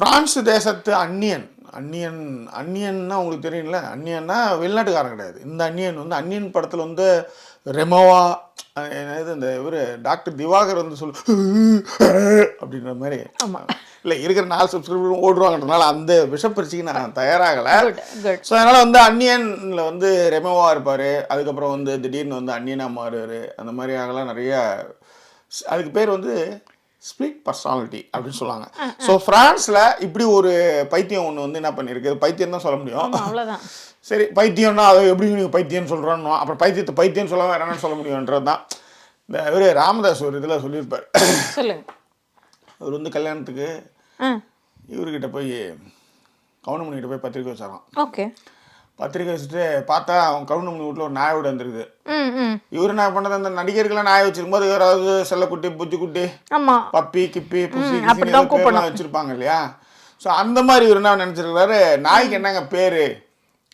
France தேசத்து அந்நியன். அந்நியன் அந்நியன்னா உங்களுக்கு தெரியும்ல? அந்நியன்னா வெளிநாட்டுக்காரன் கிடையாது. இந்த அந்நியன் வந்து அந்நியன் படத்தில் வந்து ரெமோவா என்னது இந்த இவர் டாக்டர் திவாகர் வந்து சொல்லு அப்படின்ற மாதிரி. இல்லை இருக்கிற நாலு சப்ஸ்கிரைபரும் ஓடுவாங்கன்றனால அந்த விஷப்பரிச்சிக்கு நான் தயாராகலை. ஸோ அதனால் வந்து அந்நியனில் வந்து ரெமோவா இருப்பார். அதுக்கப்புறம் வந்து திடீர்னு வந்து அந்நியனாக மாறுவார். அந்த மாதிரி ஆகலாம் நிறைய. அதுக்கு பேர் வந்து ஸ்பிளிட் பர்சனாலிட்டி அப்படின்னு சொல்லுவாங்க. ஸோ ஃப்ரான்ஸில் இப்படி ஒரு பைத்தியம் ஒன்று வந்து என்ன பண்ணியிருக்கு பைத்தியம் தான் சொல்ல முடியும். சரி பைத்தியம்னா அதை எப்படி நீங்கள் பைத்தியம்னு சொல்கிறோன்னு அப்புறம் பைத்தியத்தை பைத்தியம் சொல்ல வேற என்னன்னு சொல்ல முடியுன்றது தான். இந்த இவர் ராமதாஸ் ஒரு இதில் சொல்லியிருப்பார். சொல்லுங்க. அவர் வந்து கல்யாணத்துக்கு இவர்கிட்ட போய் கவுண்டமணிகிட்ட போய் பத்திரிக்கை வச்சாராம். ஓகே. பத்திரிக்கை வச்சுட்டு பார்த்தா அவன் கவுண்டமணி வீட்டில் ஒரு நாய் வீடு வந்துருக்குது. இவர் என்ன பண்ணது? அந்த நடிகர்களை நாய் வச்சிருக்கும்போது யாராவது செல்லக்குட்டி புஜ்ஜிக்குட்டி பப்பி கிப்பி புசி. வச்சிருப்பாங்க இல்லையா? ஸோ அந்த மாதிரி இவர் என்ன நினைச்சிருக்காரு? நாய்க்கு என்னங்க பேரு?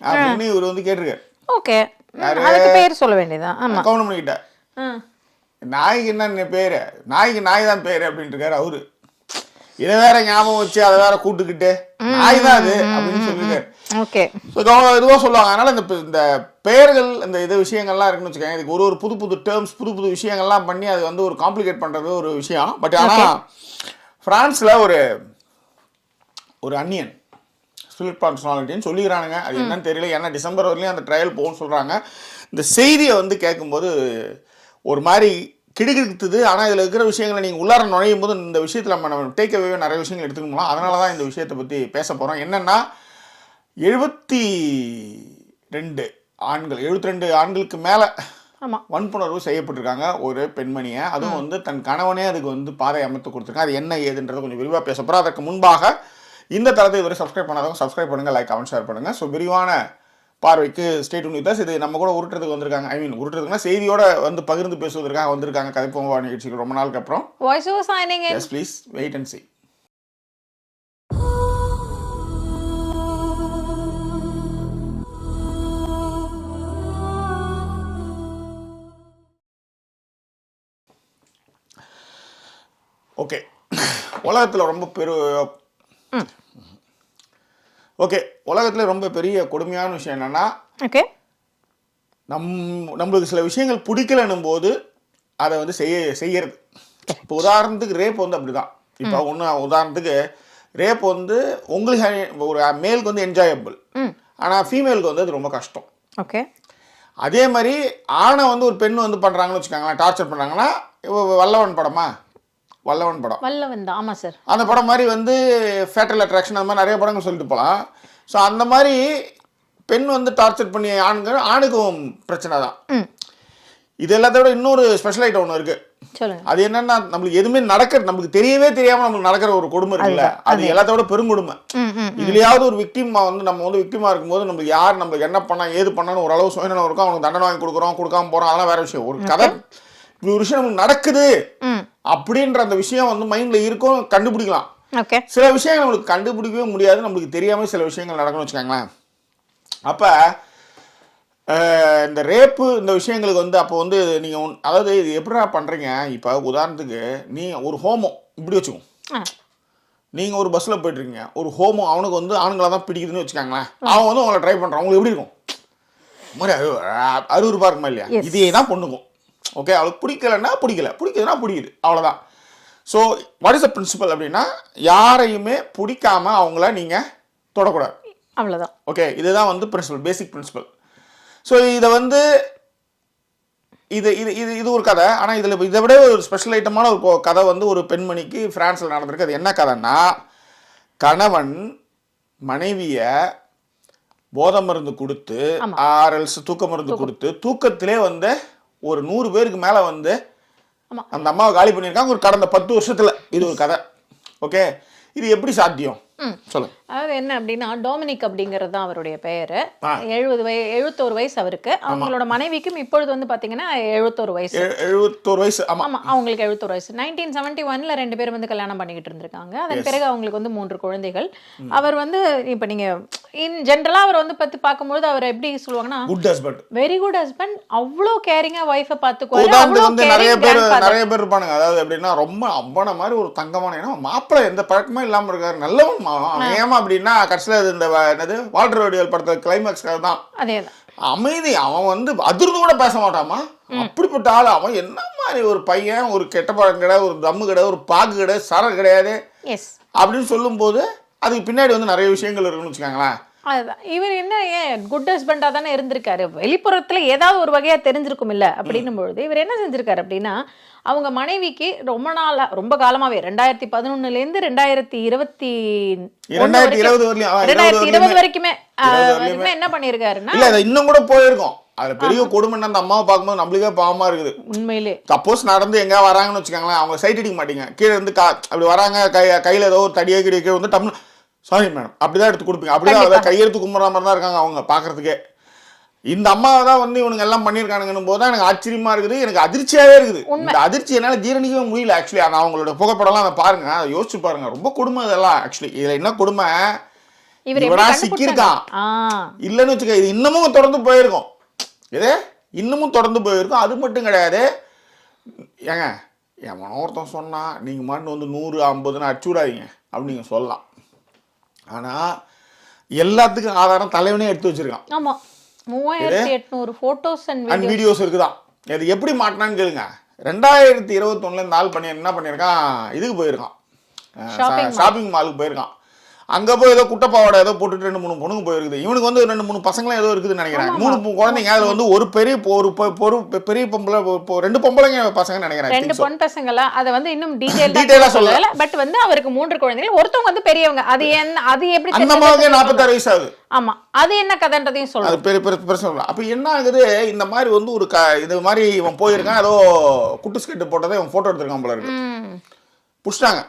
அப்படின்னு இவர் வந்து கேட்டிருக்காரு. ஓகே. பேர் சொல்ல வேண்டியதான் கவுண்டமணி கிட்ட. நாய்க்கு என்ன பேரு? நாய்க்கு நாய் தான் பேரு அப்படின்ட்டு இருக்காரு அவரு. இதை வேற ஞாபகம் வச்சு அதை வேற கூட்டுக்கிட்டு நாய் தான் அது அப்படின்னு சொல்லியிருக்காரு ஓகே. இதுவாக சொல்லுவாங்க. அதனால் இந்த இந்த பெயர்கள் இந்த இது விஷயங்கள்லாம் இருக்குன்னு வச்சுக்கோங்க. இதுக்கு ஒரு ஒரு புது புது டேர்ம்ஸ் புது புது விஷயங்கள்லாம் பண்ணி அது வந்து ஒரு காம்ப்ளிகேட் பண்ணுறது ஒரு விஷயம். பட் ஆனால் ஃப்ரான்ஸில் ஒரு ஒரு அன்னியன் ஸ்பிரிட் பர்சனாலிட்டின்னு சொல்லிக்கிறானுங்க. அது என்னன்னு தெரியல. ஏன்னா டிசம்பர் வரலையும் அந்த ட்ரையல் போகும்னு சொல்கிறாங்க இந்த செய்தியை வந்து கேட்கும்போது ஒரு மாதிரி கிடுகிடுத்துது ஆனால் இதில் இருக்கிற விஷயங்களை நீங்கள் உள்ளார நுழையும் போது இந்த விஷயத்தில் நம்ம நம்ம டேக் அவே நிறைய விஷயங்கள் எடுத்துக்கணும் அதனால தான் இந்த விஷயத்தை பற்றி பேச போகிறோம் என்னென்னா எழுபத்தி ரெண்டு ஆண்கள் எழுபத்தி ரெண்டு ஆண்களுக்கு மேலே ஆமா. வன்புணர்வு செய்யப்பட்டிருக்காங்க ஒரு பெண்மணியை. அதுவும் வந்து தன் கணவனே அதுக்கு வந்து பாதை அமைத்து கொடுத்துருக்காங்க. அது என்ன ஏதுன்றதை கொஞ்சம் விரிவாக பேச போகிறோம் அதற்கு முன்பாக இந்த தளத்தை இதுவரை சப்ஸ்கிரைப் பண்ணாதவங்க சப்ஸ்கிரைப் பண்ணுங்க லைக் கமெண்ட் ஷேர் பண்ணுங்க. ஸோ விரிவான பார்வைக்கு ஸ்டேட் வித் us. இது நம்ம கூட உருட்டுறதுக்கு வந்திருக்காங்க. ஐ மீன் உருட்டுறதுக்குன்னா செய்தியோட வந்து பகிர்ந்து பேசுவதற்காக வந்திருக்காங்க கதைப்போவா நிகழ்ச்சிக்கு ரொம்ப நாளுக்கு அப்புறம். Voice over signing S please wait and C okay உலகத்தில் ரொம்ப பெரு ஓகே உலகத்தில் ரொம்ப பெரிய கொடுமையான விஷயம் என்னன்னா ஓகே. நம் நம்மளுக்கு சில விஷயங்கள் பிடிக்கலன்னும் போது அதை வந்து செய்ய செய்யறது. இப்போ உதாரணத்துக்கு ரேப் வந்து அப்படிதான். இப்போ ஒன்று உதாரணத்துக்கு ரேப் வந்து உங்களுக்கு ஒரு மேலுக்கு வந்து என்ஜாயபிள் ஆனால் ஃபீமேலுக்கு வந்து அது ரொம்ப கஷ்டம். ஓகே. அதே மாதிரி ஆணை வந்து ஒரு பெண் வந்து பண்ணுறாங்கன்னு வச்சுக்கோங்களேன் டார்ச்சர் பண்ணுறாங்கன்னா வல்லவன் படமா? வல்லவன் படம். வல்லவன் தான். ஆமா சார் அந்த படம் மாதிரி வந்து ஃபேட்டல் அட்ராக்ஷன் அந்த மாதிரி நிறைய படங்கள் சொல்லிட்டு போகலாம். ஸோ அந்த மாதிரி பெண் வந்து டார்ச்சர் பண்ணி ஆண்கள் ஆணுக்கும் பிரச்சனை தான். இது எல்லாத்த விட இன்னொரு ஸ்பெஷல் ஐட்டம் ஒன்று இருக்குது சொல்லுங்க. அது என்னன்னா நம்மளுக்கு எதுவுமே நடக்கிற நமக்கு தெரியவே தெரியாம நமக்கு நடக்கிற ஒரு கொடுமை இருக்குல்ல? அது எல்லாத்த விட பெருங்கொடுமை இதுலயாவது ஒரு விக்டிமா வந்து நம்ம வந்து விக்டிமா இருக்கும்போது நம்மளுக்கு யார் நம்மளுக்கு என்ன பண்ணா ஏது பண்ணான்னு ஓரளவு சுயநலம் இருக்கும் அவனுக்கு தண்டனை வாங்கி கொடுக்குறோம் கொடுக்காம போறோம் அதெல்லாம் வேற விஷயம். ஒரு கதை. ஒரு விஷயம் நமக்கு நடக்குது அப்படின்ற அந்த விஷயம் வந்து மைண்ட்ல இருக்கும் கண்டுபிடிக்கலாம். சில விஷயங்கள் நம்மளுக்கு கண்டுபிடிக்கவே முடியாது. நம்மளுக்கு தெரியாம சில விஷயங்கள் நடக்கும்னு வச்சுக்கோங்களேன். அப்ப இந்த ரேப்பு இந்த விஷயங்களுக்கு வந்து அப்போ வந்து நீங்க ஒன்- அதாவது இது எப்படிடா பண்றீங்க? இப்போ உதாரணத்துக்கு நீ ஒரு ஹோமம் இப்படி வச்சுக்கோ. ஆ. நீங்க ஒரு பஸ்ல போயிட்டு இருக்கீங்க ஒரு ஹோமம் அவனுக்கு வந்து ஆண்களை தான் பிடிக்குதுன்னு வச்சுக்கோங்களேன். அவன் வந்து உங்களை ட்ரை பண்றான். உங்களுக்கு எப்படி இருக்கும்? மாதிரி அரு- இருக்குமா இல்லையா? Yes. இதே தான் பொண்ணுக்கும். ஓகே அவளுக்கு பிடிக்கலன்னா பிடிக்கல. பிடிக்குதுன்னா பிடிக்குது. அவ்வளவுதான். So what is a principle அப்படின்னா யாரையுமே பிடிக்காம அவங்கள நீங்க தொடக்கூடாது. அவ்வளவுதான். ஓகே இதுதான் வந்து பிரின்சிபல் பேசிக் பிரின்சிபல் ஸோ இதை வந்து இது இது இது இது ஒரு கதை. ஆனால் இதில் இதை விட ஒரு ஸ்பெஷல் ஐட்டமான ஒரு கதை வந்து ஒரு பெண்மணிக்கு ஃப்ரான்ஸில் நடந்திருக்கு. அது என்ன கதைன்னா கணவன் மனைவியை போதை மருந்து கொடுத்து. ஆர்எல்ஸ் தூக்க மருந்து கொடுத்து தூக்கத்திலே வந்து ஒரு நூறு பேருக்கு மேலே வந்து. அந்த அம்மாவை காலி பண்ணியிருக்காங்க. ஒரு கடந்த பத்து வருஷத்தில். இது ஒரு கதை. ஓகே இது எப்படி சாத்தியம்? அதாவது என்ன அப்படின்னா டொமினிக் அப்படிங்கிறது தான் அவருடைய பெயரு. எழுபது வய எழுபத்தோரு வயசு அவருக்கு. அவங்களோட மனைவிக்கும் இப்பொழுது வந்து பாத்தீங்கன்னா எழுபத்தோரு வயசு. எழுபத்தோரு வயசு ஆமா. ஆமா அவங்களுக்கு எழுபத்தோரு வயசு. நைன்டீன் செவன்டி ஒன்ல ரெண்டு பேரும் வந்து கல்யாணம் பண்ணிக்கிட்டு இருந்திருக்காங்க. அதன் பிறகு அவங்களுக்கு வந்து மூன்று குழந்தைகள். அவர் வந்து இப்ப நீங்க இன் ஜென்ரலா அவர் வந்து பத்தி பார்க்கும்போது அவர் எப்படி சொல்லுவாங்கன்னா good husband very good husband அவ்வளோ கேரிங்கா ஒய்ஃபை பார்த்துக்குவாரு அவ்வளோ வந்து நிறைய பேர் நிறைய பேர் இருப்பானுங்க. அதாவது எப்படின்னா ரொம்ப அவ்வன மாதிரி ஒரு தங்கமான ஏன்னா மாப்பிள்ளை எந்த பழக்கமும் இல்லாம இருக்காரு. நல்லவன் ஏமா அப்படின்னா கடைசியில் இந்த என்னது வால்டர் வடிவேல் படத்தில் கிளைமேக்ஸ் தான். அமைதி. அவன் வந்து அதிர்ந்து கூட பேச மாட்டாமா அப்படிப்பட்ட ஆள். அவன் என்ன மாதிரி ஒரு பையன் ஒரு கெட்ட பழம் கிடையாது ஒரு தம்மு கிடையாது ஒரு பாக்கு கிடையாது சரம் கிடையாது அப்படின்னு சொல்லும்போது அதுக்கு பின்னாடி வந்து நிறைய விஷயங்கள் இருக்குன்னு வச்சுக்கோங்களேன். அதுதான் இவர் என்ன ஏன் குட் ஹஸ்பண்டா தானே இருந்திருக்காரு? வெளிப்புறத்துல ஏதாவது ஒரு வகையா தெரிஞ்சிருக்கும் இல்ல அப்படின்னும் பொழுது இவர் என்ன செஞ்சிருக்காரு அப்படின்னா அவங்க மனைவிக்கு ரொம்ப நாளா ரொம்ப காலமாவே ரெண்டாயிரத்தி பதினொன்னுல இருந்து ரெண்டாயிரத்தி இருபத்தி ரெண்டாயிரத்தி இருபது. வரைக்குமே என்ன அது இன்னும் கூட போயிருக்கும். அதுல பெரிய கொடுமை அந்த அம்மாவை பார்க்கும்போது நம்மளுக்கே பாவமா இருக்குது. உண்மையிலே. சப்போஸ் நடந்து எங்கேயா வராங்கன்னு வச்சுக்கோங்களேன் அவங்க சைட் அடிக்க மாட்டீங்க. கீழே இருந்து கா அப்படி வராங்க கை கையில் ஏதோ ஒரு தடியை கிடிய கீழே வந்து டம்னு சாரி மேடம் அப்படிதான் எடுத்து கொடுப்பீங்க. அப்படிதான் அதை கையெழுத்து கும்பிட்ற மாதிரி தான் இருக்காங்க அவங்க பார்க்கறதுக்கே இந்த அம்மாவை தான் வந்து இவனுங்க எல்லாம் பண்ணியிருக்கானுங்கன்னு போது தான் எனக்கு ஆச்சரியமா இருக்குது. எனக்கு அதிர்ச்சியாவே இருக்குது. இந்த அதிர்ச்சி என்னால் ஜீரணிக்கவே முடியல ஆக்சுவலி அந்த அவங்களோட புகைப்படம்லாம் அதை பாருங்க. அதை யோசிச்சு பாருங்க. ரொம்ப கொடுமை இதெல்லாம் ஆக்சுவலி இதுல என்ன கொடுமை? இவனா? சிக்கியிருக்கான். இல்லைன்னு வச்சுக்க இது இன்னமும் தொடர்ந்து போயிருக்கும். இது இன்னமும் தொடர்ந்து போயிருக்கும். அது மட்டும் கிடையாது. ஏங்க எவனோ ஒருத்தன் சொன்னா நீங்க மாட்டு வந்து நூறு ஐம்பதுன்னு அடிச்சு விடாதீங்க. அப்படின்னு நீங்க சொல்லலாம். ஆனா எல்லாத்துக்கும் ஆதாரம் தலைவனே எடுத்து வச்சிருக்கான். ஆமா. மூவாயிரத்தி எட்நூறு போட்டோஸ் அண்ட் வீடியோஸ் இருக்குதான். இது எப்படி மாட்டினான்னு கேளுங்க. ரெண்டாயிரத்தி இருபத்தொன்னுல இந்த ஆள் பண்ணி என்ன பண்ணியிருக்கான்? இதுக்கு போயிருக்கான். ஷாப்பிங் மாலுக்கு போயிருக்கான். அங்க போய் ஏதோ குட்டப்பாவோட ஏதோ போட்டுட்டு ரெண்டு மூணு பொண்ணுங்க போயிருக்குது. இவனுக்கு வந்து ரெண்டு மூணு பசங்களும் ஏதோ இருக்குதுன்னு நினைக்கிறேன் மூணு குழந்தைங்க. அதுல வந்து ஒரு பெரிய ஒரு ஒரு பெரிய பொம்பளை ரெண்டு பொம்பளைங்க பசங்க நினைக்கிறேன் ரெண்டு. பொன் பசங்களா? அதை வந்து இன்னும் டீடைல் Detail ஆ சொல்லல. பட் வந்து அவருக்கு மூன்று குழந்தைகள். ஒருத்தவங்க வந்து பெரியவங்க. அது என்ன அது எப்படி அந்த? அம்மாவுக்கு நாற்பத்தாறு வயசு ஆகுது. ஆமா. அது என்ன கதைன்றதையும் சொல்லுங்க அது பெரிய பெரிய பிரச்சனை இல்லை அப்போ என்ன ஆகுது? இந்த மாதிரி வந்து ஒரு க இது மாதிரி இவன் போயிருக்கான். ஏதோ குட்டு ஸ்கெட்டு போட்டதை இவன் ஃபோட்டோ எடுத்திருக்கான் போல இருக்கு. பிடிச்சிட்டாங்க.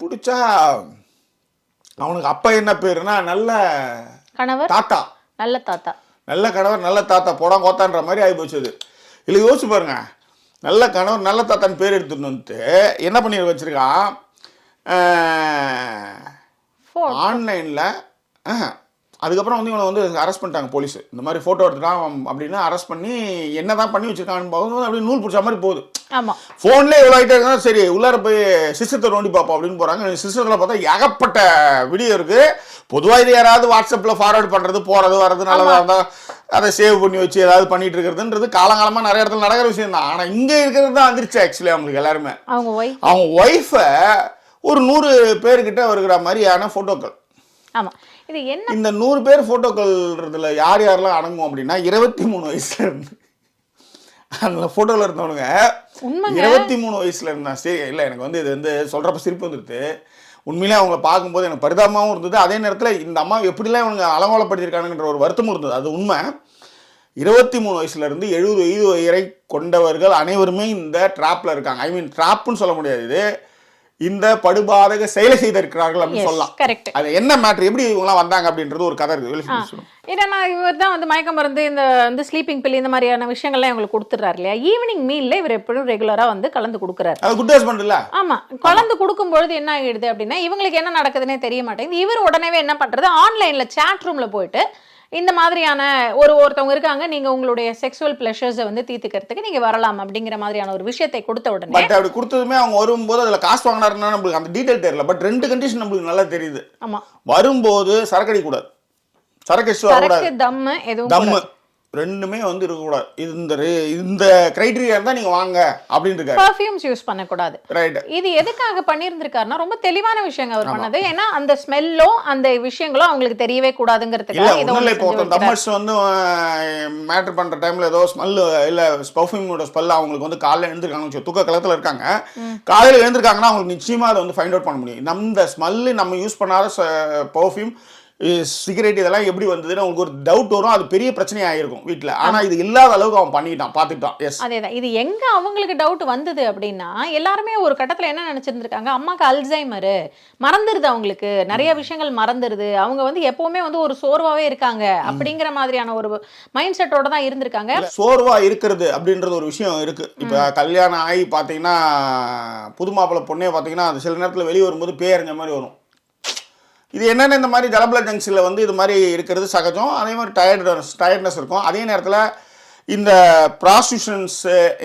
பிடிச்சா அவனுக்கு அப்பா என்ன பேருனா நல்ல கணவர்? தாத்தா. நல்ல தாத்தா. நல்ல கணவர் நல்ல தாத்தா போடா கோத்தான்ற மாதிரி ஆகி போச்சு அது இல்லை யோசிச்சு பாருங்க. நல்ல கணவர் நல்ல தாத்தான்னு பேர் எடுத்துட்டு வந்துட்டு என்ன பண்ணி வச்சிருக்கான். ஆன்லைனில் அதுக்கப்புறம் வந்து இவனை வந்து அரெஸ்ட் பண்ணிட்டாங்க போலீஸ் இந்த மாதிரி ஃபோட்டோ எடுத்துட்டான் அப்படின்னு அரெஸ்ட் பண்ணி என்ன தான் பண்ணி வச்சிருக்கான்னு பார்க்கும்போது அப்படியே நூல் பிடிச்ச மாதிரி போகுது. ஆமா. ஃபோன்லேயே இவ்வளோ ஆகிட்டே இருந்தா சரி உள்ளார போய் சிஸ்டத்தை நோண்டி பார்ப்போம் அப்படின்னு போகிறாங்க சிஸ்டத்தில் பார்த்தா ஏகப்பட்ட வீடியோ இருக்குது பொதுவாக இது யாராவது வாட்ஸ்அப்பில் ஃபார்வர்ட் பண்ணுறது போகிறது வர்றது நல்லதாக இருந்தால் அதை சேவ் பண்ணி வச்சு ஏதாவது பண்ணிட்டு இருக்கிறதுன்றது காலங்காலமாக நிறைய இடத்துல நடக்கிற விஷயம் தான். ஆனால் இங்கே இருக்கிறது தான் வந்துருச்சு ஆக்சுவலி அவங்களுக்கு எல்லாருமே. அவங்க ஒய்ஃப் ஒரு நூறு பேர்கிட்ட வருகிற மாதிரியான ஃபோட்டோக்கள் ஆமா. இது என்ன இந்த நூறு பேர் ஃபோட்டோக்கள்ன்றதுல யார் யாரெல்லாம் அடங்கும் அப்படின்னா இருபத்தி மூணு வயசுல இருந்து. அந்த ஃபோட்டோவில் இருந்தவனுங்க. இருபத்தி மூணு வயசுல இருந்தா சரி இல்லை எனக்கு வந்து இது வந்து சொல்கிறப்ப சிரிப்பு வந்துடுது உண்மையிலே அவங்கள பார்க்கும்போது எனக்கு பரிதாபமாகவும் இருந்தது. அதே நேரத்தில் இந்த அம்மா எப்படிலாம் இவனுங்க அலங்கோலப்படுத்தியிருக்கானுன்ற ஒரு வருத்தமும் இருந்தது. அது உண்மை. இருபத்தி மூணு வயசுல இருந்து எழுபது வயது வரை கொண்டவர்கள் அனைவருமே இந்த ட்ராப்ல இருக்காங்க. ஐ மீன் ட்ராப்னு சொல்ல முடியாது இது. இந்த படுபாதக செயலை செய்திருக்கிறார்கள் அப்படின்னு சொல்லலாம். correct. அது என்ன மேட்ரு எப்படி இவங்கலாம் வந்தாங்க அப்படின்றது ஒரு கதை இருக்கு. ஏன்னா இவர் தான் வந்து மயக்க மருந்து இந்த வந்து ஸ்லீப்பிங் பில் இந்த மாதிரியான விஷயங்கள்லாம் இவங்களுக்கு கொடுத்துட்றாரு இல்லையா? ஈவினிங் மீல்ல இவர் எப்படியும் ரெகுலரா வந்து கலந்து கொடுக்குறாரு. அது குட் ஹஸ்பண்ட் இல்ல? ஆமா. கலந்து கொடுக்கும்பொழுது என்ன ஆகிடுது அப்படின்னா இவங்களுக்கு என்ன நடக்குதுன்னே தெரிய மாட்டேங்குது. இவர் உடனே என்ன பண்றது? ஆன்லைன்ல சாட் ரூம்ல போயிட்டு இந்த மாதிரியான ஒரு ஒருத்தவங்க இருக்காங்க நீங்க உங்களுடைய செக்ஸுவல் பிளஷர்ஸை வந்து தீர்த்துக்கிறதுக்கு நீங்க வரலாம் அப்படிங்கிற மாதிரியான ஒரு விஷயத்தை கொடுத்த உடனே பட் அப்படி கொடுத்ததுமே அவங்க வரும்போது அதுல காசு வாங்கினாருன்னா நம்மளுக்கு அந்த டீடைல் தெரியல. பட் ரெண்டு கண்டிஷன் நம்மளுக்கு நல்லா தெரியுது. ஆமா. வரும்போது சரக்கு அடிக்கக்கூடாது. சரக்கு அடிச்சு வரக்கூடாது. சரக்கு தம்மு எதுவும் தம்மு. ரெண்டுமே வந்து இருக்கக்கூடாது. இந்த இந்த கிரைட்டீரியா இருந்தா நீங்க வாங்க அப்படின்னு இருக்காரு பர்ஃப்யூம்ஸ் யூஸ் பண்ணக்கூடாது. ரைட் இது எதுக்காக பண்ணியிருந்திருக்காருன்னா ரொம்ப தெளிவான விஷயங்க அவர் பண்ணது. ஏன்னா அந்த ஸ்மெல்லோ அந்த விஷயங்களோ அவங்களுக்கு தெரியவே இல்ல கூடாதுங்கிறதுக்காக இதை இல்ல இப்போ ஒருத்தன். தம்மர்ஸ் வந்து மேட்டர் பண்ற டைம்ல ஏதோ ஸ்மெல் இல்ல பர்ஃப்யூமோட ஸ்மெல் அவங்களுக்கு வந்து காலைல எழுந்திருக்காங்க வச்சுக்கோ, தூக்க கலத்துல இருக்காங்க. காலையில எழுந்திருக்காங்கன்னா அவங்களுக்கு நிச்சயமா அதை வந்து ஃபைண்ட் அவுட் பண்ண முடியும். நம்ம ஸ்மெல்லு நம்ம யூஸ் பண்ணாத பர்ஃப்யூம் சிகரெட் இதெல்லாம் எப்படி வந்ததுன்னு அவங்களுக்கு ஒரு டவுட் வரும். அது பெரிய பிரச்சனையா ஆயிருக்கும் வீட்ல. ஆனா இது இல்லாத அளவுக்கு அவன் பண்ணிட்டான். பாத்துட்டான் எஸ் அதேதான். இது எங்க அவங்களுக்கு டவுட் வந்தது அப்படின்னா எல்லாருமே ஒரு கட்டத்துல என்ன நினைச்சிருந்திருக்காங்க? அம்மாக்கு அல்சைமரு மறந்துருது அவங்களுக்கு. நிறைய விஷயங்கள் மறந்துருது. அவங்க வந்து எப்பவுமே வந்து ஒரு சோர்வாவே இருக்காங்க. அப்படிங்கிற மாதிரியான ஒரு மைண்ட் செட்டோட தான் இருந்திருக்காங்க. சோர்வா இருக்கிறது அப்படின்றது ஒரு விஷயம் இருக்கு. இப்ப கல்யாணம் ஆகி பாத்தீங்கன்னா புது மாப்பிள்ளை பொண்ணே பாத்தீங்கன்னா அது சில நேரத்துல வெளியே வரும்போது பேரஞ்ச மாதிரி வரும். இது என்னென்ன இந்த மாதிரி ஜலபல ஜங்ஷனில் வந்து இது மாதிரி இருக்கிறது சகஜம் அதே மாதிரி டயர்ட்னஸ் டயர்ட்னஸ் இருக்கும். அதே நேரத்தில் இந்த ப்ராஸ்டியூஷன்ஸ்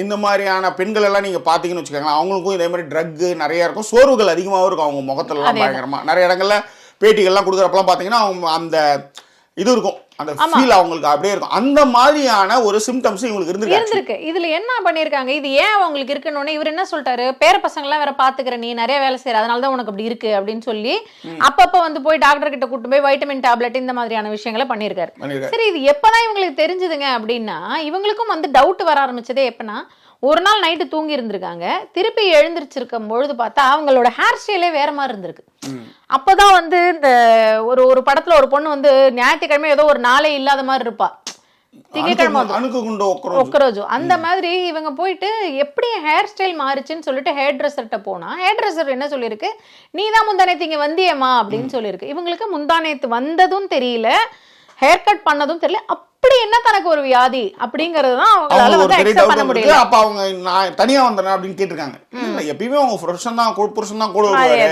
இந்த மாதிரியான பெண்கள் எல்லாம் நீங்க பாத்தீங்கன்னு வச்சுக்கோங்களேன் அவங்களுக்கும் இதே மாதிரி ட்ரக் நிறைய இருக்கும். சோர்வுகள் அதிகமாகவும் இருக்கும் அவங்க முகத்துலலாம் அதேதான். பயங்கரமா. நிறைய இடங்கள்ல பேட்டிகள்லாம் கொடுக்குறப்பெல்லாம் பாத்தீங்கன்னா அவங்க அந்த இது இருக்கும். அந்த ஃபீல் அவங்களுக்கு அப்படியே இருக்கும். அந்த மாதிரியான ஒரு சிம்டம்ஸ் இவங்களுக்கு இருந்திருக்கு இருந்திருக்கு. இதுல என்ன பண்ணிருக்காங்க? இது ஏன் அவங்களுக்கு இருக்குன்னு இவர் என்ன சொல்லிட்டாரு? பேர பசங்க எல்லாம் வேற பாத்துக்கிற நீ நிறைய வேலை செய்யற அதனால தான் உனக்கு அப்படி இருக்கு அப்படின்னு சொல்லி அப்பப்ப வந்து போய் டாக்டர் கிட்ட கூட்டு போய் வைட்டமின் டேப்லெட் இந்த மாதிரியான விஷயங்களை பண்ணிருக்காரு. பண்ணிருக்காரு. சரி இது எப்பதான் இவங்களுக்கு தெரிஞ்சதுங்க அப்படின்னா இவங்களுக்கும் வந்து டவுட் வர ஆரம்பிச்சதே எப்பனா ஒரு நாள் நைட்டு தூங்கி இருந்திருக்காங்க. திருப்பி எழுந்திருச்சிருக்கும் பொழுது பார்த்தா அவங்களோட ஹேர் ஸ்டைலே வேற மாதிரி இருந்திருக்கு. அப்பதான் வந்து இந்த ஒரு ஒரு படத்துல ஒரு பொண்ணு வந்து ஞாயிற்றுக்கிழமை ஏதோ ஒரு நாளே இல்லாத மாதிரி இருப்பா. திங்கக்கிழமை அந்த மாதிரி இவங்க போயிட்டு எப்படி ஹேர் ஸ்டைல் மாறுச்சுன்னு சொல்லிட்டு ஹேர் ட்ரெஸ்ஸர்கிட்ட போனா ஹேர் ட்ரெஸ்ஸர் என்ன சொல்லியிருக்கு? நீ தான் முந்தானேத்து இங்க வந்தியம்மா அப்படின்னு சொல்லியிருக்கு. இவங்களுக்கு முந்தானேத்து வந்ததும் தெரியல ஹேர் கட் பண்ணதும் தெரியல. அப்படி என்ன தனக்கு ஒரு வியாதி அப்படிங்கறது தான் அவங்களால வந்து அக்செப்ட் பண்ண முடியல. அப்ப அவங்க நான் தனியா வந்தேன் அப்படின்னு கேட்டிருக்காங்க. இல்ல எப்பயுமே அவங்க புருஷன் தான் கூட- புருஷன் தான் கூட வருவாரு.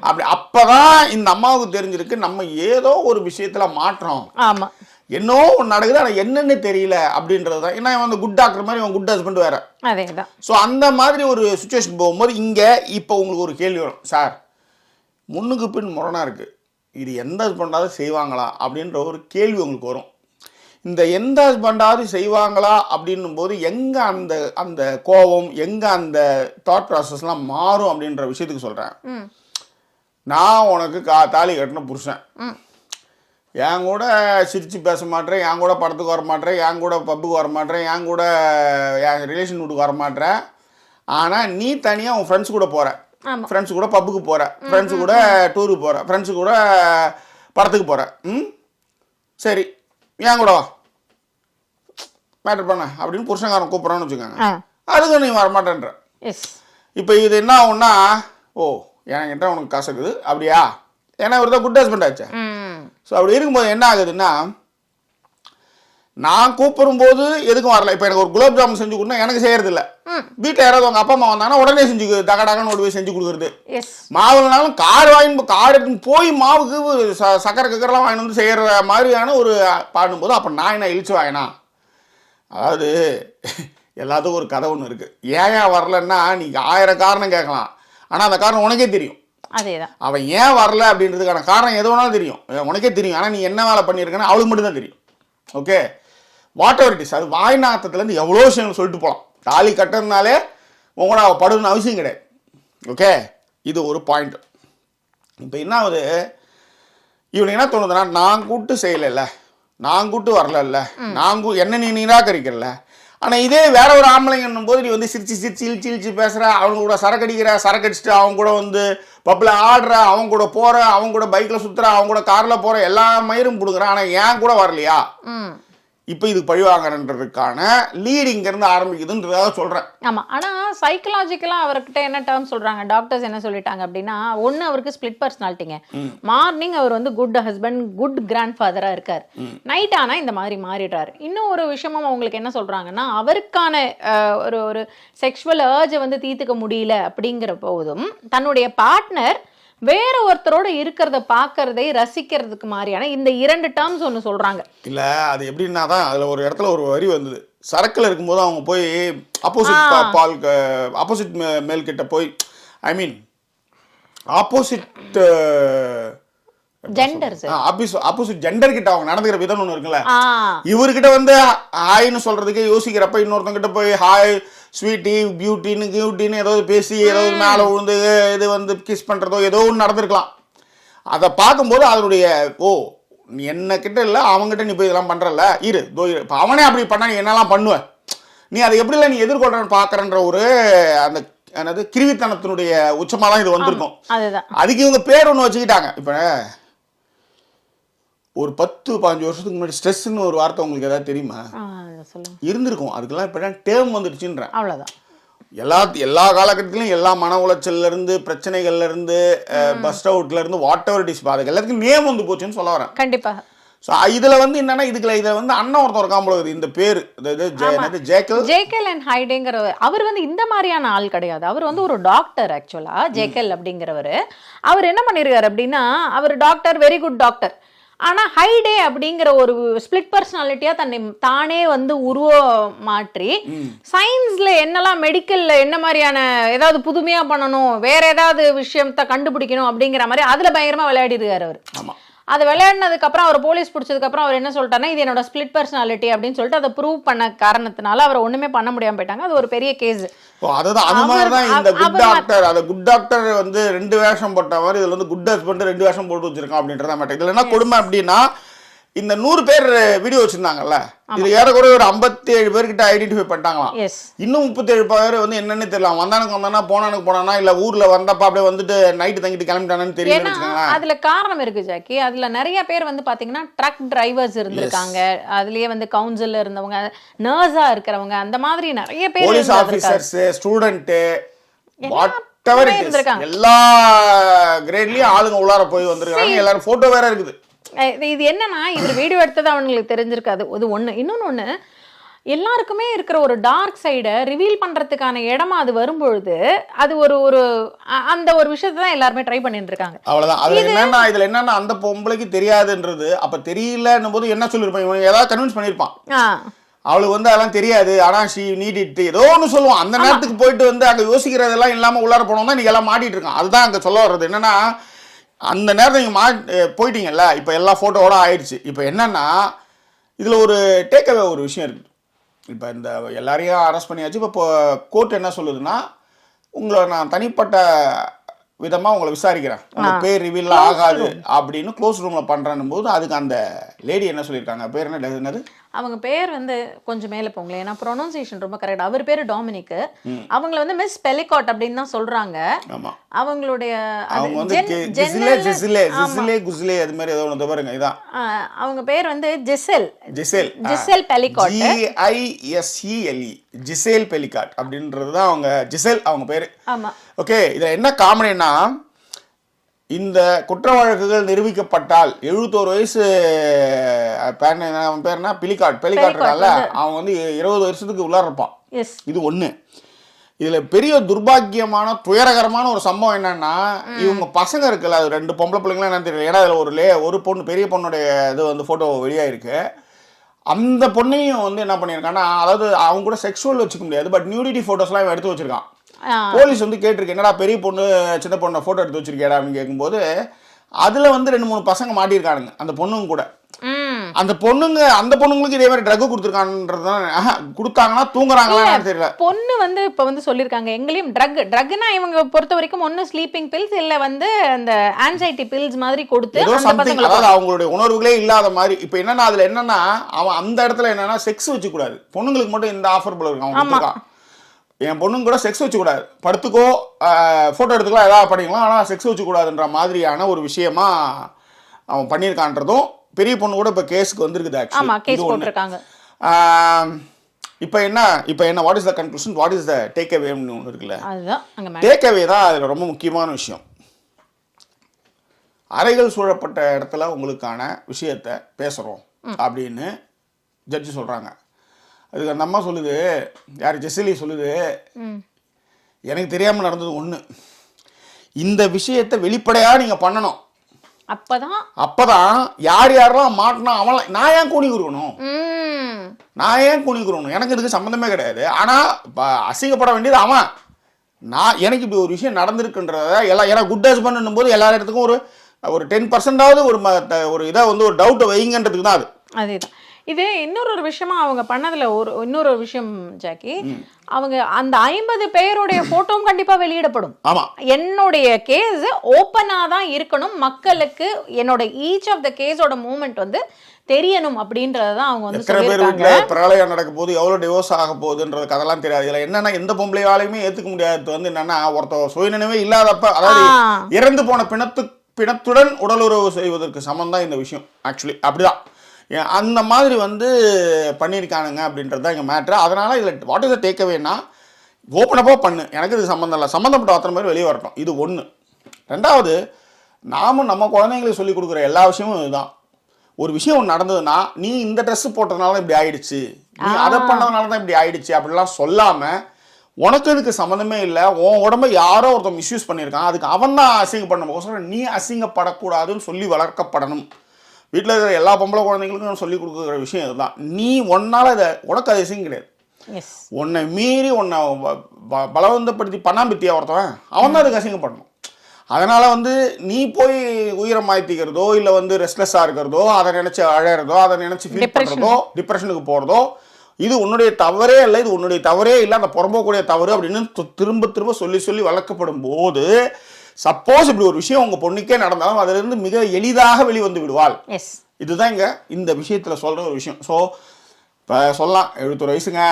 அப்படி அப்பதான் இந்த அம்மாவுக்கு தெரிஞ்சிருக்கு நம்ம ஏதோ ஒரு விஷயத்துல மாற்றோம். ஆமா. என்னோ ஒன்று நடக்குது ஆனா என்னன்னு தெரியல அப்படின்றது தான். ஏன்னா வந்து குட் டாக்டர் மாதிரி இவன் குட் ஹஸ்பண்ட் வேற. அதேதான். ஸோ அந்த மாதிரி ஒரு சுச்சுவேஷன் போகும்போது இங்கே இப்போ உங்களுக்கு ஒரு கேள்வி வரும். சார் முன்னுக்கு பின் முரணா இருக்கு. இது எந்த ஹஸ்பண்டாவது செய்வாங்களா? அப்படின்ற ஒரு கேள்வி உங்களுக்கு வரும். இந்த எந்த ஹஸ்பண்டாவது செய்வாங்களா அப்படின்னும் போது எங்கே அந்த அந்த கோபம் எங்கே அந்த தாட் ப்ராசஸ்லாம் மாறும் அப்படின்ற விஷயத்துக்கு சொல்கிறேன் நான் உனக்கு கா தாலி கட்டின புருஷன். என் கூட சிரித்து பேச மாட்டேன் என் கூட படத்துக்கு வர மாட்டேன் என் கூட பப்புக்கு வர மாட்டேன் என் கூட என் ரிலேஷன் வீட்டுக்கு வர மாட்டேன். ஆனால் நீ தனியாக உன் ஃப்ரெண்ட்ஸ் கூட போகிற ஃப்ரெண்ட்ஸ் கூட பப்புக்கு போகிற ஃப்ரெண்ட்ஸு கூட டூருக்கு போகிற ஃப்ரெண்ட்ஸு கூட படத்துக்கு போகிற ம்? சரி. என் கூட வா. மேட்டர் பண்ண. அப்படின்னு புருஷங்காரன் கூப்பிட்றான்னு வச்சுக்கோங்க. ஆ. அதுக்கு நீ வரமாட்டேன்ற. இப்போ இது என்ன ஆகும்னா ஓ என்கிட்ட உனக்கு காசு இருக்குது. அப்படியா? ஏன்னா இவர் தான் குட் ஹஸ்பண்ட் ஆச்சே ஸோ அப்படி இருக்கும்போது என்ன ஆகுதுன்னா நான் கூப்பிடும்போது எதுக்கும் வரல. இப்போ எனக்கு ஒரு குலாப் ஜாமுன் செஞ்சு கொடுனா எனக்கு செய்யறது இல்ல வீட்டில் யாராவது உங்க அப்பா அம்மா வந்தாங்கன்னா உடனே செஞ்சு டக டகன்னு ஓடி போய் செஞ்சு கொடுக்குறது. மாவுலனாலும் கார் வாங்கி கார் எடுத்துன்னு போய் மாவுக்கு ச சக்கரை கக்கரெல்லாம் வாங்கி வந்து செய்கிற மாதிரியான ஒரு பாடும்போது அப்போ நான் என்ன இழிச்சு வாங்கினா? அதாவது எல்லாத்துக்கும் ஒரு கதை ஒன்று இருக்குது ஏன் ஏன் வரலன்னா நீங்கள் ஆயிரம் காரணம் கேட்கலாம். ஆனால் அந்த காரணம் உனக்கே தெரியும். அதேதான். அவன் ஏன் வரல அப்படின்றதுக்கான காரணம் எது வேணாலும் தெரியும். உனக்கே தெரியும். ஆனால் நீ என்ன வேலை பண்ணியிருக்கன்னு அவளுக்கு மட்டும் தான் தெரியும். Okay? Whatever it is அது வாய்நாத்தத்துலேருந்து எவ்வளோ விஷயங்கள் சொல்லிட்டு போகலாம் தாலி கட்டுறதுனாலே உங்களோட அவள் படுன்னு அவசியம் கிடையாது. ஓகே? இது ஒரு பாயிண்ட் இப்போ என்ன ஆகுது? இவனுக்கு என்ன தோணுதுன்னா நான் கூட்டு செய்யலைல்ல. நான் கூட்டு வரலல்ல. நான் கூ என்ன நீ நிராகரிக்கிறல ஆனால் இதே வேற ஒரு ஆம்பளைங்கன்னும் போது நீ வந்து சிரிச்சு சிரிச்சு இழிச்சு இழிச்சு பேசுற அவங்க கூட சரக்கு அடிக்கிற சரக்கு அடிச்சுட்டு அவங்க கூட வந்து பப்பில் ஆடுற அவங்க கூட போற அவங்க கூட பைக்கில் சுத்துற அவங்க கூட காரில் போற எல்லா மயிரும் பிடுங்குற ஆனால் ஏன் கூட வரலையா? இப்போ இது பழிவாங்கன்றதுக்கான லீட் இங்கேருந்து ஆரம்பிக்குதுன்றதாக சொல்கிறேன் ஆமா. ஆனா சைக்கலாஜிக்கலா அவர்கிட்ட என்ன டேர்ம் சொல்றாங்க? டாக்டர்ஸ் என்ன சொல்லிட்டாங்க அப்படின்னா ஒண்ணு அவருக்கு ஸ்பிளிட் பர்சனாலிட்டிங்க மார்னிங் அவர் வந்து குட் ஹஸ்பண்ட் குட் கிராண்ட் ஃபாதரா இருக்கார். நைட் ஆனா இந்த மாதிரி மாறிடுறாரு. இன்னும் ஒரு விஷயமும் அவங்களுக்கு என்ன சொல்றாங்கன்னா அவருக்கான ஒரு ஒரு செக்ஷுவல் ஏர்ஜை வந்து தீர்த்துக்க முடியல அப்படிங்கிற போதும் தன்னுடைய பார்ட்னர் வேற ஒருத்தரோட இருக்கிறத பார்க்கறதை ரசிக்கிறதுக்கு மாதிரியான இந்த இரண்டு டேர்ம்ஸ் ஒன்னு சொல்றாங்க. இல்லை அது எப்படின்னா தான் அதில் ஒரு இடத்துல ஒரு வரி வந்தது. சரக்கில் இருக்கும்போது அவங்க போய் ஆப்போசிட் பால் ஆப்போசிட் மேல் கிட்ட போய் I mean opposite genders opposite opposite gender கிட்ட அவங்க நடந்துக்கிற விதம் ஒன்று இருக்குல்ல. இவர்கிட்ட வந்து ஹாய்னு சொல்றதுக்கே யோசிக்கிறப்ப இன்னொருத்தங்கிட்ட போய் ஹாய் ஸ்வீட்டி பியூட்டின்னு கியூட்டின்னு ஏதோ பேசி ஏதோ மேலே விழுந்து இது வந்து கிஸ் பண்ணுறதோ ஏதோ ஒன்று நடந்திருக்கலாம். அதை பார்க்கும்போது அதனுடைய ஓ நீ என்ன கிட்ட இல்லை அவங்ககிட்ட நீ போய் இதெல்லாம் பண்ணுறல இரு தோ இப்போ அவனே அப்படி பண்ணா நீ என்னெல்லாம் பண்ணுவ? நீ அதை எப்படிலாம் நீ எதிர்கொள்றன்னு பார்க்குறன்ற ஒரு அந்த என்னது கிருவித்தனத்தினுடைய உச்சமாக தான் இது வந்திருக்கும். அதுதான். அதுக்கு இவங்க பேர் ஒன்று வச்சுக்கிட்டாங்க. இப்போ ஒரு பத்து பாஞ்சு வருஷத்துக்கு முன்னாடி ஸ்ட்ரெஸ்ன்னு ஒரு வார்த்தை உங்களுக்கு ஏதாவது தெரியுமா? இருந்திருக்கும். அதுக்கெல்லாம் இப்போ டேர்ம் வந்துடுச்சுன்றேன். அவ்வளவுதான். எல்லா எல்லா காலகட்டத்திலும் எல்லா மன உளைச்சல்ல இருந்து பிரச்சனைகள்ல இருந்து பஸ்ட் அவுட்ல இருந்து வாட் எவர் டிஸ் பாதுக்கு எல்லாத்துக்கும் நேம் வந்து போச்சுன்னு சொல்ல வரேன். கண்டிப்பாக. ஸோ இதுல வந்து என்னன்னா இதுக்குள்ள இதுல வந்து அண்ணன் ஒருத்தன் இருக்கான் போல இந்த பேர் என்னது ஜேக்கல்? ஜேக்கல் அண்ட் ஹைடேங்கிறவர் அவர் வந்து இந்த மாதிரியான ஆள் கிடையாது. அவர் வந்து ஒரு டாக்டர் ஆக்சுவலா ஜேக்கல் அப்படிங்கிறவர். அவர் என்ன பண்ணிருக்காரு அப்படின்னா அவர் டாக்டர் வெரி குட் டாக்டர் ஆனா ஹைடே அப்படிங்கிற ஒரு ஸ்பிளிட் பர்சனாலிட்டியா தன்னை தானே வந்து உருவ மாற்றி சயின்ஸ்ல என்னெல்லாம் மெடிக்கல்ல என்ன மாதிரியான ஏதாவது புதுமையா பண்ணணும் வேற ஏதாவது விஷயத்த கண்டுபிடிக்கணும் அப்படிங்கிற மாதிரி அதுல பயங்கரமா விளையாடி இருக்காரு அவர் அது விளையாடினதுக்கு அப்புறம் அவர் போலீஸ் பிடிச்சதுக்கு அப்புறம் அவர் என்ன சொல்லிட்டாருன்னா இது என்னோட ஸ்பிளிட் பர்சனாலிட்டி அப்படின்னு சொல்லிட்டு அதை ப்ரூவ் பண்ண காரணத்தினால அவர் ஒண்ணுமே பண்ண முடியாம போயிட்டாங்க. அது ஒரு பெரிய கேஸ் அதுதான். அது அவர் மாதிரி தான் இந்த குட் டாக்டர் அந்த குட் டாக்டர் வந்து ரெண்டு வேஷம் போட்ட மாதிரி இதுல வந்து குட் ஹஸ்பண்ட் ரெண்டு வேஷம் போட்டு வச்சிருக்கான் அப்படின்றத மேட்டர் இதுல என்ன கொடுமை அப்படின்னா இந்த நூறு பேர் வீடியோ வச்சிருந்தாங்கல்ல? இதுல ஏறக்குறைய ஒரு ஐம்பத்தி ஏழு பேர்கிட்ட ஐடென்டிஃபை பண்ணிட்டாங்களாம். இன்னும் முப்பத்தேழு பேர் வந்து என்னன்னு தெரியல. வந்தானுக்கு வந்தானா போனானுக்கு போனானா இல்ல ஊர்ல வந்தப்ப அப்படியே வந்துட்டு நைட்டு தங்கிட்டு கிளம்பிட்டானு தெரியல அதுல காரணம் இருக்கு ஜாக்கி. அதுல நிறைய பேர் வந்து பாத்தீங்கன்னா ட்ரக் டிரைவர்ஸ் இருந்திருக்காங்க. அதுலயே வந்து கவுன்சில்ல இருந்தவங்க நர்ஸா இருக்கிறவங்க அந்த மாதிரி நிறைய பேர் போலீஸ். Officers student. எல்லா கிரேட்லயும் ஆளுங்க உள்ளார போய் வந்திருக்காங்க. எல்லாரும் போட்டோ வேற இருக்குது. இது- இது என்னன்னா இவர் வீடியோ எடுத்தது அவங்களுக்கு தெரிஞ்சிருக்காது. ஒண்ணு. இன்னொன்னு ஒண்ணு எல்லாருக்குமே இருக்கிற ஒரு டார்க் சைடை ரிவீல் பண்றதுக்கான இடமா அது வரும்பொழுது அது ஒரு ஒரு அந்த ஒரு விஷயத்தை தான் எல்லாருமே ட்ரை பண்ணிட்டு இருக்காங்க. அவ்வளவுதான். அதுல என்னன்னா இதுல என்னன்னா அந்த பொம்பளைக்கு தெரியாதுன்றது அப்ப தெரியலன்னும் போது என்ன சொல்லிருப்பான் இவன் ஏதாவது கன்வின்ஸ் பண்ணிருப்பான் ஆ. அவளுக்கு வந்து அதெல்லாம் தெரியாது. ஆனா ஷி நீட் இட் ஏதோ ஒன்று சொல்லுவான். அந்த நேரத்துக்கு போயிட்டு வந்து அங்க யோசிக்கிறதெல்லாம் இல்லாம உள்ளார போனோம்னா நீங்க எல்லாம் மாட்டிட்டு இருக்கான். அதுதான் அங்க சொல்ல வர்றது. என்னன்னா அந்த நேரத்தில் நீங்கள் மா போயிட்டீங்கல்ல இப்போ எல்லா ஃபோட்டோவோட ஆயிடுச்சு. இப்போ என்னென்னா இதில் ஒரு டேக்அவே ஒரு விஷயம் இருக்குது இப்போ இந்த எல்லாரையும் அரெஸ்ட் பண்ணியாச்சு. இப்போ கோர்ட் என்ன சொல்லுதுன்னா உங்களை நான் தனிப்பட்ட விதமா உங்களை விசாரிக்கிறேன். உங்க பேர் ரிவீல் ஆகாது அப்படின்னு க்ளோஸ் ரூம்ல பண்றேன்னும் போது அதுக்கு அந்த லேடி என்ன சொல்லியிருக்காங்க? பேர் என்ன என்னது? அவங்க பேர் வந்து கொஞ்சம் மேல போங்களேன். ஏன்னா ப்ரொனவுன்சியேஷன் ரொம்ப கரெக்ட் அவர் பேரு டாமினிக் அவங்கள வந்து மிஸ் பெலிகாட் அப்படின்னு தான் சொல்றாங்க. ஆமா. அவங்களுடைய அவங்க வந்து ஜிசிலே ஜிசிலே ஜிசிலே குசிலே அது மாதிரி ஏதோ ஒன்று பாருங்க இதான். அவங்க பேர் வந்து ஜெசெல் ஜிசேல் ஜிசெல் பெலிகாட் ஜிஐஎஸ்இஎல்இ ஜிசேல் பெலிகாட் அப்படின்றது தான் அவங்க ஜிசேல் அவங்க பேரு. ஆமா. ஓகே இதுல என்ன காமெடினா இந்த குற்ற வழக்குகள் நிரூபிக்கப்பட்டால் எழுபத்தோரு வயசு பேர் அவன் பேர் என்ன? பிலிகாட் பெலிகாட் இருக்கான்ல? அவன் வந்து இருபது வருஷத்துக்கு உள்ளார இருப்பான். இது ஒண்ணு. இதுல பெரிய துர்பாக்கியமான துயரகரமான ஒரு சம்பவம் என்னன்னா இவங்க பசங்க இருக்குல்ல அது ரெண்டு பொம்பளை பிள்ளைங்களும் என்னன்னு தெரியல. ஏன்னா அதுல ஒரு லே ஒரு பொண்ணு பெரிய பொண்ணுடைய இது வந்து போட்டோ வெளியாயிருக்கு. அந்த பொண்ணையும் வந்து என்ன பண்ணியிருக்கான்னா அதாவது அவங்க கூட செக்ஷுவல் வச்சுக்க முடியாது பட் நியூடிட்டி ஃபோட்டோஸ்லாம் இவன் எடுத்து வச்சிருக்கான். போலீஸ் வந்து கேட்டிருக்கு என்னடா பெரிய பொண்ணு சின்ன பொண்ணை ஃபோட்டோ எடுத்து வச்சிருக்கியாடா? அப்படின்னு கேட்கும்போது அதுல வந்து ரெண்டு மூணு பசங்க மாட்டியிருக்கானுங்க அந்த பொண்ணுங்க கூட. அந்த பொண்ணுங்க அந்த பொண்ணுங்களுக்கு இதே மாதிரி ட்ரக் கொடுத்துருக்கான்றது கொடுத்தாங்கன்னா தூங்குறாங்களான்னு தெரியல. பொண்ணு வந்து இப்ப வந்து சொல்லிருக்காங்க எங்களையும் ட்ரக் ட்ரக்னா இவங்க பொறுத்த வரைக்கும் ஒண்ணு ஸ்லீப்பிங் பில்ஸ் இல்ல வந்து அந்த ஆன்சைட்டி பில்ஸ் மாதிரி கொடுத்து அதாவது அவங்களுடைய உணர்வுகளே இல்லாத மாதிரி இப்போ என்னன்னா அதுல என்னன்னா அவன் அந்த இடத்துல என்னன்னா செக்ஸ் வச்சு கூடாது பொண்ணுங்களுக்கு மட்டும் இந்த ஆஃபர் போல இருக்கு அவன் கொடுத்துருக்கான். என் பொண்ணுங்க கூட செக்ஸ் வச்சு கூடாது படுத்துக்கோ ஃபோட்டோ எடுத்துக்கலாம் ஏதாவது பண்ணிக்கலாம். ஆனால் செக்ஸ் வச்சு கூடாதுன்ற மாதிரியான ஒரு விஷயமா அவன் பண்ணியிருக்கான்றதும் பெரிய பொண்ணு கூட இப்போ கேஸுக்கு வந்திருக்குது ஆக்சுவலி இப்போ என்ன இப்போ என்ன what is the conclusion what is the take அவேன்னு ஒன்று இருக்குல்ல? டேக் அவே தான் அதில் ரொம்ப முக்கியமான விஷயம். அறைகள் சூழப்பட்ட இடத்துல உங்களுக்கான விஷயத்த பேசுகிறோம் அப்படின்னு ஜட்ஜி சொல்கிறாங்க அதுக்கு அந்த அம்மா சொல்லுது யார் ஜெசிலி சொல்லுது எனக்கு தெரியாமல் நடந்தது ஒன்று இந்த விஷயத்தை வெளிப்படையாக நீங்கள் பண்ணணும். அப்பதான். அப்பதான் யார் யாரெல்லாம் மாட்டினா அவன் நான் ஏன் கூணி கொடுக்கணும் ம். நான் ஏன் கூணி கொடுக்கணும் எனக்கு இதுக்கு சம்மந்தமே கிடையாது. ஆனால் இப்போ அசிங்கப்பட வேண்டியது அவன். நான் எனக்கு இப்படி ஒரு விஷயம் நடந்திருக்குன்றத எல்லாம் ஏன்னா குட் ஹஸ்பண்ட் போது எல்லா இடத்துக்கும் ஒரு ஒரு டென் பர்சன்டாவது ஒரு ஒரு இதை வந்து ஒரு டவுட்டை வைங்கன்றதுக்கு தான் அது. அதேதான். இது இன்னொரு ஒரு விஷயமா அவங்க பண்ணதுல ஒரு இன்னொரு ஒரு விஷயம் ஜாக்கி. அவங்க அந்த ஐம்பது பேருடைய போட்டோவும் கண்டிப்பா வெளியிடப்படும். ஆமாம் என்னுடைய கேஸ் ஓப்பனா தான் இருக்கணும். மக்களுக்கு என்னோட ஈச் ஆஃப் த கேஸோட மூமெண்ட் வந்து தெரியணும் அப்படின்றத தான் அவங்க வந்து எத்தனை பேர் வீட்டில் பிரளயம் நடக்க போது எவ்வளோ டிவோர்ஸ் ஆக போகுதுன்றது கதெல்லாம் தெரியாது. இதில் என்னன்னா எந்த பொம்பளையாலையுமே ஏற்றுக்க முடியாதது வந்து என்னன்னா ஒருத்தர் சுயநினைவே இல்லாதப்ப அதாவது. இறந்து போன பிணத்து பிணத்துடன் உடலுறவு செய்வதற்கு சமம் தான் இந்த விஷயம். ஆக்சுவலி அப்படிதான். அந்த மாதிரி வந்து பண்ணியிருக்கானுங்க அப்படின்றது தான் இங்கே மேட்ரு அதனால் இதில் வாட் இஸ் த டேக்அவேனா ஓப்பனப்பாக பண்ணு. எனக்கு இது சம்மந்தம் இல்லை. சம்மந்தப்பட்ட அத்தனை பேர் வெளியே வரட்டும். இது ஒன்று ரெண்டாவது நாமும் நம்ம குழந்தைங்களுக்கு சொல்லிக் கொடுக்குற எல்லா விஷயமும் இதுதான். ஒரு விஷயம் ஒன்று நடந்ததுன்னா நீ இந்த ட்ரெஸ் போட்டதுனால தான் இப்படி ஆயிடுச்சு. நீ அதை பண்ணதுனால தான் இப்படி ஆயிடுச்சு அப்படிலாம் சொல்லாமல் உனக்கு இதுக்கு சம்மந்தமே இல்லை. உன் உடம்ப யாரோ ஒருத்தன் மிஸ்யூஸ் பண்ணியிருக்கான். அதுக்கு அவன் தான் அசிங்கப்படணும். நீ அசிங்கப்படக்கூடாதுன்னு சொல்லி வளர்க்கப்படணும். வீட்டில் இருக்கிற எல்லா பொம்பளை குழந்தைங்களுக்கும் நான் சொல்லி கொடுக்குற விஷயம் இதுதான். நீ ஒன்னால இதை உனக்கு அதிசயம் கிடையாது. எஸ் உன்னை மீறி உன்னை பலவந்தப்படுத்தி பண்ணாம்பித்தியா ஒருத்தவன் அவன் தான் அதுக்கு அசிங்கப்படணும். அதனால் வந்து நீ போய் உயிரை மாய்த்திக்கிறதோ இல்லை வந்து ரெஸ்ட்லெஸ்ஸாக இருக்கிறதோ அதை நினச்சி அழறதோ அதை நினச்சி ஃபீல். பண்ணுறதோ டிப்ரெஷனுக்கு போகிறதோ இது உன்னுடைய தவறே இல்லை இது உன்னுடைய தவறே இல்லை அந்த புறம்போக்கூடிய தவறு அப்படின்னு திரும்ப திரும்ப சொல்லி சொல்லி வளர்க்கப்படும் போது சப்போஸ் இப்படி ஒரு விஷயம் உங்கள் பொண்ணுக்கே நடந்தாலும் அதிலிருந்து மிக எளிதாக வெளிவந்து விடுவாள். இதுதான் இங்க இந்த விஷயத்துல சொல்ற ஒரு விஷயம். ஸோ இப்போ சொல்லலாம் எழுபத்தொரு வயசுங்க.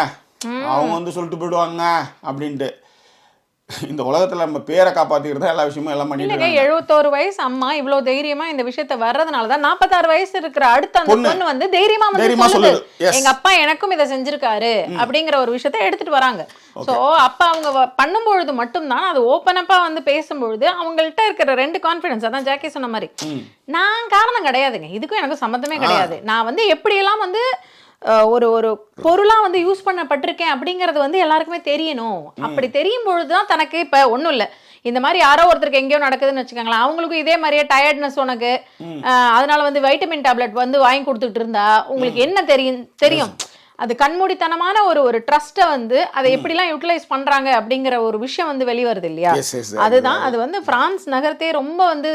அவங்க வந்து சொல்லிட்டு போயிடுவாங்க அப்படின்ட்டு. இந்த உலகத்துல நம்ம பேரை காப்பாத்திக்கிறது எல்லா விஷயமும் எல்லாம் பண்ணிட்டு. எழுபத்தோரு வயசு அம்மா இவ்வளவு தைரியமா இந்த விஷயத்த வர்றதுனால தான் நாற்பத்தாறு வயசு இருக்கிற அடுத்த அந்த பொண்ணு. வந்து தைரியமா வந்து சொல்லுது. எங்க அப்பா எனக்கும் இதை செஞ்சிருக்காரு அப்படிங்கிற ஒரு விஷயத்த எடுத்துட்டு வராங்க. சோ அப்ப அவங்க பண்ணும்பொழுது மட்டும்தான் அது ஓப்பன் அப்பா வந்து பேசும்பொழுது அவங்கள்ட்ட இருக்கிற ரெண்டு கான்ஃபிடன்ஸ் அதான் ஜாக்கி சொன்ன மாதிரி. நான் காரணம் கிடையாதுங்க. இதுக்கும் எனக்கு சம்மந்தமே கிடையாது. நான் வந்து எப்படியெல்லாம் வந்து அஹ், ஒரு ஒரு பொருளா வந்து யூஸ் பண்ணப்பட்டிருக்கேன் அப்படிங்கறது வந்து எல்லாருக்குமே தெரியணும். அப்படி தெரியும் பொழுதுதான் தனக்கு இப்ப ஒண்ணும் இல்ல. இந்த மாதிரி யாரோ ஒருத்தருக்கு எங்கேயோ நடக்குதுன்னு வச்சுக்கோங்களேன் அவங்களுக்கும் இதே மாதிரியே டயர்ட்னஸ் உனக்கு அதனால வந்து வைட்டமின் டேப்லெட் வந்து வாங்கி கொடுத்துட்டு இருந்தா உங்களுக்கு என்ன தெரியும் தெரியும்? அது கண்மூடித்தனமான ஒரு ஒரு ட்ரஸ்ட்டை வந்து அதை எப்படிலாம் யூட்டிலைஸ் பண்றாங்க அப்படிங்கிற ஒரு விஷயம் வந்து வெளிவருது இல்லையா? அதுதான். அது வந்து பிரான்ஸ் நகரத்தே ரொம்ப வந்து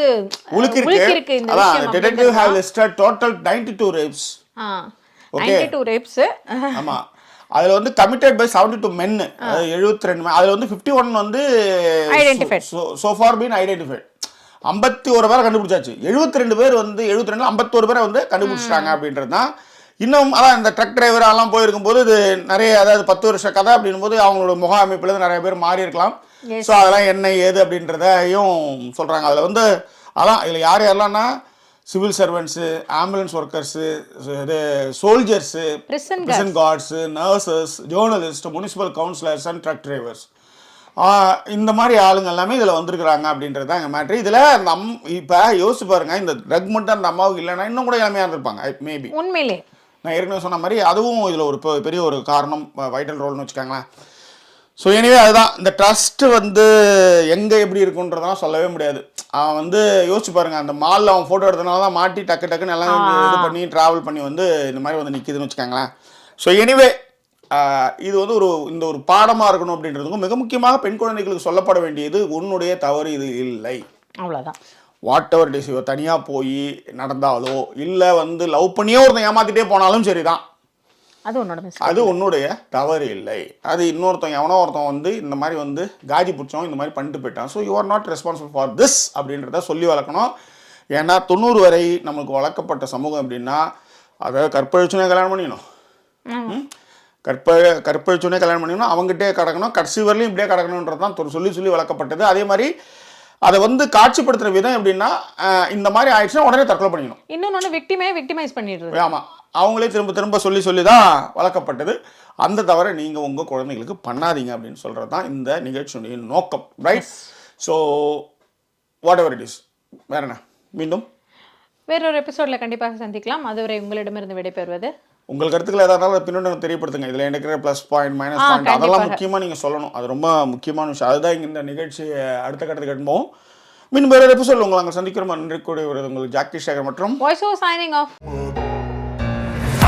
இருக்கு இந்த விஷயம் total ninety two rapes ninety two rapes ஆமா. அதுல வந்து committed by seventy two men எழுபத்தி ரெண்டு அதுல வந்து ஃபிஃப்டி ஒன் வந்து. சோஃபார் பீன் ஐடென்டிஃபைட் ஐம்பத்தி ஒரு பேரை கண்டுபிடிச்சாச்சு. எழுபத்தி ரெண்டு பேர் வந்து எழுபத்தி ரெண்டு ஐம்பத்தோரு பேரை வந்து கண்டுபிடிச்சிட்டாங்க அப்படின்றது தான் இன்னும் அதான் இந்த ட்ரக் டிரைவர் எல்லாம் போயிருக்கும்போது இது நிறைய அதாவது பத்து வருஷ கதை அப்படின்னும் போது அவங்களோட முக அமைப்புல நிறைய பேர் மாறி இருக்கலாம். ஸோ அதெல்லாம் என்ன ஏது அப்படின்றதையும் சொல்றாங்க. அதுல வந்து அதான் இதுல யார் யாரெல்லாம்னா சிவில் சர்வெண்ட்ஸு ஆம்புலன்ஸ் ஒர்க்கர்ஸு இது soldiers prison guards, nurses, journalists, municipal councillors and truck drivers. இந்த மாதிரி ஆளுங்க எல்லாமே இதில் வந்திருக்கிறாங்க அப்படின்றது தான் எங்கள் மேட்ரு இதில் அம் இப்போ யோசிச்சு பாருங்க இந்த ட்ரக் மட்டும் அந்த அம்மாவுக்கு இல்லைன்னா இன்னும் கூட இளமையாக இருந்திருப்பாங்க. மேபி உண்மையிலே. நான் ஏற்கனவே சொன்ன மாதிரி அதுவும் இதில் ஒரு பெரிய ஒரு காரணம் வைட்டல் ரோல்னு வச்சுக்கோங்களேன். ஸோ எனிவே அதுதான். இந்த ட்ரஸ்ட் வந்து எங்கே எப்படி இருக்குன்றதெல்லாம் சொல்லவே முடியாது. அவன் வந்து யோசிச்சு பாருங்க அந்த மாலில் அவன் ஃபோட்டோ எடுத்தனால தான் மாட்டி டக்கு டக்குன்னு எல்லாம் இது பண்ணி ட்ராவல் பண்ணி வந்து இந்த மாதிரி வந்து நிற்கிதுன்னு வச்சுக்கோங்களேன். ஸோ எனிவே இது வந்து ஒரு இந்த ஒரு பாடமாக இருக்கணும் அப்படின்றதுக்கும் மிக முக்கியமாக பெண் குழந்தைகளுக்கு சொல்லப்பட வேண்டியது உன்னுடைய தவறு இது இல்லை. அவ்வளவுதான். வாட் எவர் டிஸ் தனியாக போய் நடந்தாலோ இல்லை வந்து லவ் பண்ணியே ஒருத்தன் ஏமாத்திட்டே போனாலும் சரிதான். அது உன்னோட அது உன்னுடைய தவறு இல்லை. அது இன்னொருத்தன் எவனோ ஒருத்தன் வந்து இந்த மாதிரி வந்து காஜி பிடிச்சோம் இந்த மாதிரி பண்ணிட்டு போயிட்டான். So you are not responsible for this அப்படின்றத சொல்லி வளர்க்கணும். ஏன்னா தொண்ணூறு வரை நமக்கு வளர்க்கப்பட்ட சமூகம் அப்படின்னா அதை கற்பழிச்சுனே கல்யாணம் பண்ணிக்கணும்? கற்ப கற்பழிச்சுனே கல்யாணம் பண்ணிக்கணும். அவங்ககிட்டே கிடக்கணும். கடைசி வரலையும் இப்படியே கிடக்கணுன்றது தான் சொல்லி சொல்லி வளர்க்கப்பட்டது. அதே மாதிரி அதை வந்து காட்சிப்படுத்துகிற விதம் எப்படின்னா இந்த மாதிரி ஆயிடுச்சுன்னா உடனே தற்கொலை பண்ணிக்கணும். இன்னொன்னு விக்டிமே விக்டிமைஸ் பண்ணிடுறது. ஆமாம் அவங்களே திரும்ப திரும்ப சொல்லி சொல்லி தான் வளர்க்கப்பட்டது. அந்த தவிர நீங்கள் உங்கள் குழந்தைகளுக்கு பண்ணாதீங்க அப்படின்னு சொல்கிறது தான் இந்த நிகழ்ச்சியுடைய நோக்கம் right so whatever it is வேற என்ன? மீண்டும். வேறொரு எபிசோட்ல கண்டிப்பாக சந்திக்கலாம். அதுவரை உங்களிடமிருந்து விடைபெறுவது. உங்கள் கருத்துக்கள் இருந்தாலும் பின்னோட தெரியப்படுத்துங்க. இதில் எனக்கு இருக்கிற ப்ளஸ் பாயிண்ட் மைனஸ் பாயிண்ட் அதெல்லாம். முக்கியமாக நீங்கள் சொல்லணும். அது ரொம்ப முக்கியமான விஷயம். அதுதான் இங்க இந்த நிகழ்ச்சி அடுத்த கட்டத்துக்கு எடுப்போம் மீண்டும் வேறு எபிசோட் உங்களை அங்கே சந்திக்கிறோம். நன்றி கூடிய உங்களுக்கு ஜாக்கி சேகர் மற்றும் voice signing off